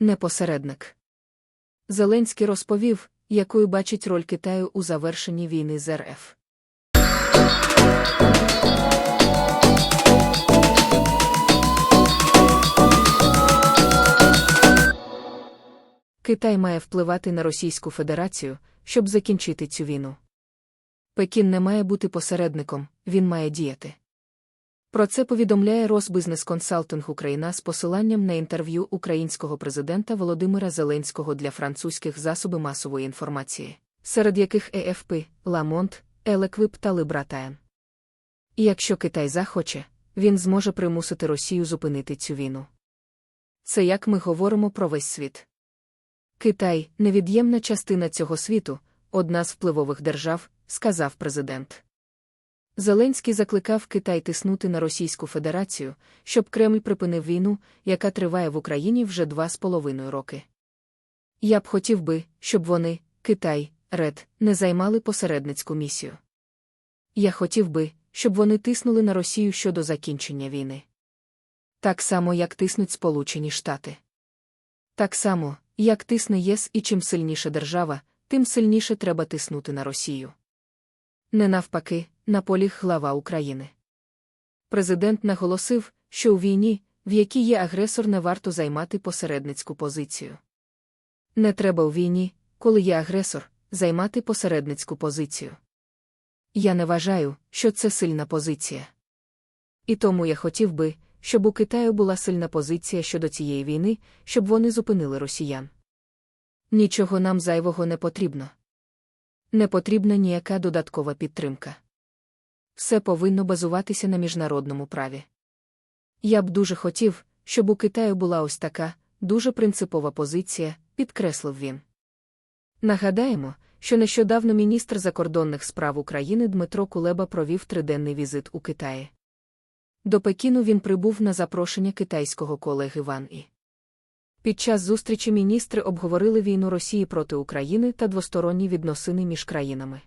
не посередник. Зеленський розповів, якою бачить роль Китаю у завершенні війни з РФ. Китай має впливати на Російську Федерацію, щоб закінчити цю війну. Пекін не має бути посередником, він має діяти. Про це повідомляє Росбизнес Консалтинг Україна з посиланням на інтерв'ю українського президента Володимира Зеленського для французьких засобів масової інформації, серед яких ЕФП, Ламонт, Елеквип та Либратаєн. І якщо Китай захоче, він зможе примусити Росію зупинити цю війну. Це як ми говоримо про весь світ. Китай невід'ємна частина цього світу, одна з впливових держав, сказав президент. Зеленський закликав Китай тиснути на Російську Федерацію, щоб Кремль припинив війну, яка триває в Україні вже два з половиною роки. Я б хотів би, щоб вони, Китай, РЕД, не займали посередницьку місію. Я хотів би, щоб вони тиснули на Росію щодо закінчення війни. Так само, як тиснуть Сполучені Штати. Так само, як тисне ЄС і чим сильніша держава, тим сильніше треба тиснути на Росію. Не навпаки, наполіг глава України. Президент наголосив, що у війні, в якій є агресор, не варто займати посередницьку позицію. Не треба у війні, коли є агресор, займати посередницьку позицію. Я не вважаю, що це сильна позиція. І тому я хотів би, щоб у Китаю була сильна позиція щодо цієї війни, щоб вони зупинили росіян. Нічого нам зайвого не потрібно. Не потрібна ніяка додаткова підтримка. Все повинно базуватися на міжнародному праві. Я б дуже хотів, щоб у Китаю була ось така, дуже принципова позиція, підкреслив він. Нагадаємо, що нещодавно міністр закордонних справ України Дмитро Кулеба провів триденний візит у Китаї. До Пекіну він прибув на запрошення китайського колеги Ван І. Під час зустрічі міністри обговорили війну Росії проти України та двосторонні відносини між країнами.